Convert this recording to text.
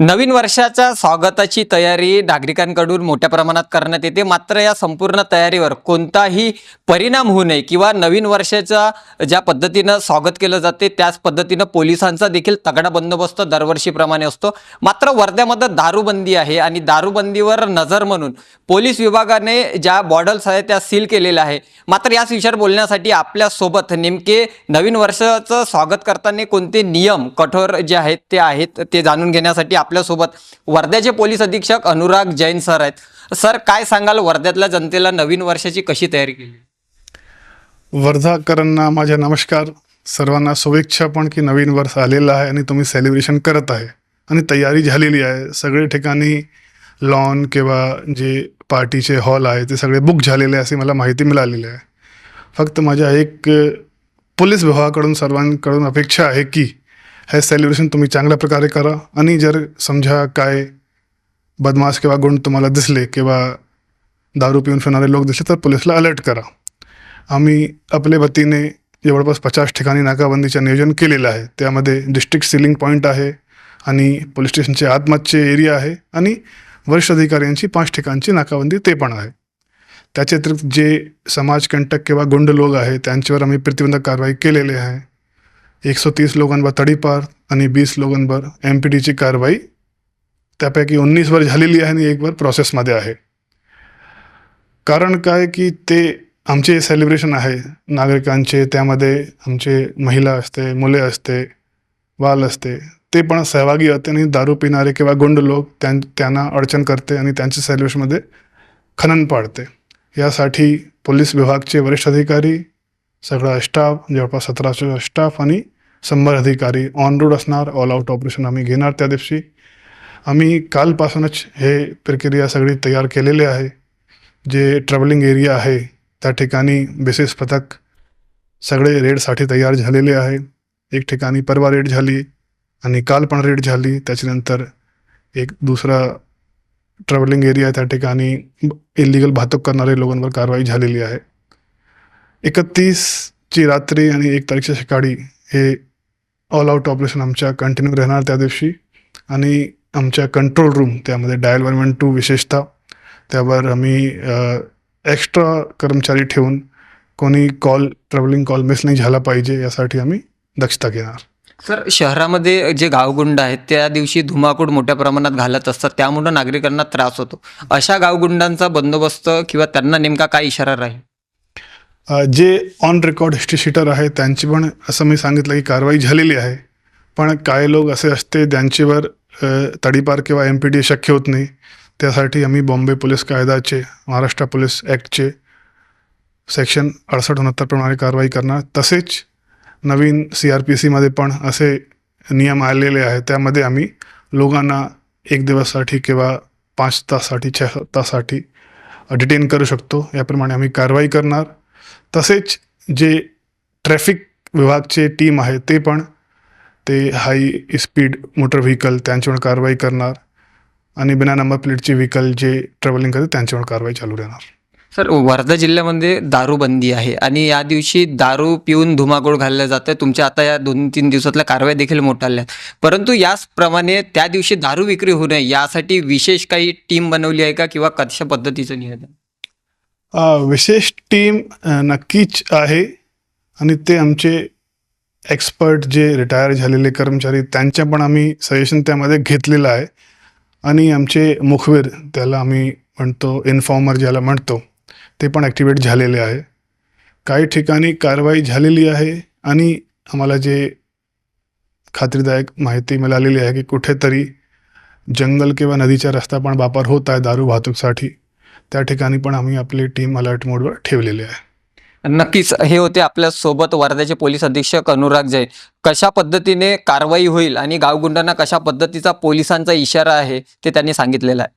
नवीन वर्षाच्या स्वागताची तयारी नागरिकांकडून मोठ्या प्रमाणात करण्यात येते. मात्र या संपूर्ण तयारीवर कोणताही परिणाम होऊ नये किंवा नवीन वर्षाचा ज्या पद्धतीनं स्वागत केलं जाते त्याच पद्धतीनं पोलिसांचा देखील तगडा बंदोबस्त दरवर्षीप्रमाणे असतो. मात्र वर्ध्यामध्ये दारूबंदी आहे आणि दारूबंदीवर नजर म्हणून पोलीस विभागाने ज्या बॉडल्स आहेत त्या सील केलेल्या आहे मात्र याच विषयावर बोलण्यासाठी आपल्यासोबत नेमके नवीन वर्षाचं स्वागत करताना कोणते नियम कठोर जे आहेत ते आहेत ते जाणून घेण्यासाठी आपल्यासोबत वर्ध्याचे पोलीस अधीक्षक अनुराग जैन सर आहेत. सर काय सांगाल वर्ध्यातल्या जनतेला नवीन वर्षाची कशी तयारी केली? वर्धाकरांना माझ्या नमस्कार. सर्वांना शुभेच्छा पण की नवीन वर्ष आलेलं आहे आणि तुम्ही सेलिब्रेशन करत आहे. आणि तयारी झालेली आहे. सगळे ठिकाणी लॉन किंवा जे पार्टीचे हॉल आहे ते सगळे बुक झालेले आहे अशी मला माहिती मिळालेली आहे. फक्त माझ्या एक पोलीस विभागाकडून सर्वांकडून अपेक्षा आहे की हे सेलिब्रेशन तुम्ही चांगल्या प्रकारे करा. आणि जर समजा काय बदमाश किंवा गुण तुम्हाला दिसले किंवा दारू पिऊन फिरणारे लोक दिसले तर पोलिसला अलर्ट करा. आम्ही आपल्या वतीने जवळपास पचास ठिकाणी नाकाबंदीचं नियोजन केलेलं आहे. त्यामध्ये डिस्ट्रिक्ट सिलिंग पॉईंट आहे आणि पोलीस स्टेशनचे आतमधचे एरिया आहे आणि वरिष्ठ अधिकाऱ्यांची पाच ठिकाणची नाकाबंदी ते पण आहे. त्याच्या अतिरिक्त जे समाजकंटक किंवा गुंड लोक आहे त्यांच्यावर आम्ही प्रतिबंधक कारवाई केलेली आहे. सौ तीस लोकांवर तडीपार आणि वीस लोकांवर एम पी डीची कारवाई. त्यापैकी उन्नीसवर झालेली आहे आणि एकवर प्रोसेसमध्ये आहे. कारण काय की ते आमचे सेलिब्रेशन आहे. नागरिकांचे त्यामध्ये आमचे महिला असते मुले असते बाल असते. ते पण सहभागी होते आणि दारू पिणारे किंवा गुंड लोक त्यां त्यांना अडचण करते आणि त्यांच्या सेलिब्रेशनमध्ये खनन पाडते. यासाठी पोलीस विभागचे वरिष्ठ अधिकारी सगळा स्टाफ जवळपास सतराशे स्टाफ आणि शंभर अधिकारी ऑन रोड असणार ऑल आउट ऑपरेशन आम्ही घेणार त्या दिवशी. आम्ही कालपासूनच हे प्रक्रिया सगळी तयार केलेली आहे. जे ट्रॅव्हलिंग एरिया आहे त्या ठिकाणी बेसिस पथक सगळे रेडसाठी तयार झालेले आहे. एक ठिकाणी परवा रेड झाली आणि काल पण रेड झाली. त्याच्यानंतर एक दुसरा ट्रॅव्हलिंग एरिया त्या ठिकाणी इलिगल वाहतूक करणारे लोकांवर कारवाई झालेली आहे. एकतीसची रात्री आणि एक तारीखच्या सकाळी हे ऑल आउट ऑपरेशन आमच्या कंटिन्यू राहणार त्या दिवशी. आणि आमच्या कंट्रोल रूम त्यामध्ये डायल वन वन टू विशेषतः. त्यावर आम्ही एक्स्ट्रा कर्मचारी ठेवून कोणी कॉल ट्रॅव्हलिंग कॉल मिस नाही झाला पाहिजे यासाठी आम्ही दक्षता घेणार. सर शहरामध्ये जे गावगुंड आहेत त्या दिवशी धुमाकूळ मोठ्या प्रमाणात घालत असतात त्यामुळं नागरिकांना त्रास होतो. अशा गावगुंडांचा बंदोबस्त किंवा त्यांना नेमका काय इशारा राहील? जे ऑन रेकॉर्ड हिस्ट्री आहे त्यांची पण असं मी सांगितलं की कारवाई झालेली आहे. पण काही लोक असे असते ज्यांच्यावर तडीपार किंवा एम पी डी शक्य होत नाही. त्यासाठी आम्ही बॉम्बे पोलीस कायद्याचे महाराष्ट्र पोलीस ॲक्टचे सेक्शन अडसष्ट उनहत्तरप्रमाणे कारवाई करणार. तसेच नवीन सी आर पी सीमध्ये पण असे नियम आलेले आहेत. त्यामध्ये आम्ही लोकांना एक दिवससाठी किंवा पाच ताससाठी छह ताससाठी डिटेन करू शकतो. याप्रमाणे आम्ही कारवाई करणार. तसेच जे ट्रॅफिक विभागचे टीम आहे ते पण ते हाय स्पीड मोटर व्हेकल त्यांच्यावर कारवाई करणार आणि बिना नंबर प्लेटचे व्हेकल जे ट्रॅव्हलिंग करते त्यांच्यावर कारवाई चालू राहणार. सर वर्धा जिल्ह्यामध्ये दारूबंदी आहे आणि या दिवशी दारू पिऊन धुमाकूळ घाललं जातं. तुमच्या आता या दोन तीन दिवसातल्या कारवाई देखील मोठाल्या परंतु याचप्रमाणे त्या दिवशी दारू विक्री होऊ नये यासाठी विशेष काही टीम बनवली आहे का किंवा कशा पद्धतीचं नियोजन विशेष टीम नक्कीच आहे. आणि ते आमचे एक्सपर्ट जे रिटायर झालेले कर्मचारी त्यांच्या पण आम्ही सजेशन त्यामध्ये घेतलेलं आहे. आणि आमचे मुखवीर त्याला आम्ही म्हणतो इन्फॉर्मर ज्याला म्हणतो ते पण ॲक्टिवेट झालेले आहे. काही ठिकाणी कारवाई झालेली आहे आणि आम्हाला जे खात्रीदायक माहिती मिळालेली आहे की कुठेतरी जंगल किंवा नदीचा रस्ता पण वापर होत आहे दारू वाहतूकसाठी. त्या ठिकाणी पण आम्ही आपली टीम अलर्ट मोडवर ठेवलेली आहे. नक्कीच. हे होते आपल्यासोबत वर्ध्याचे पोलीस अधीक्षक अनुराग जैन. कशा पद्धतीने कारवाई होईल आणि गावगुंडांना कशा पद्धतीचा पोलिसांचा इशारा आहे ते त्यांनी सांगितलेला आहे.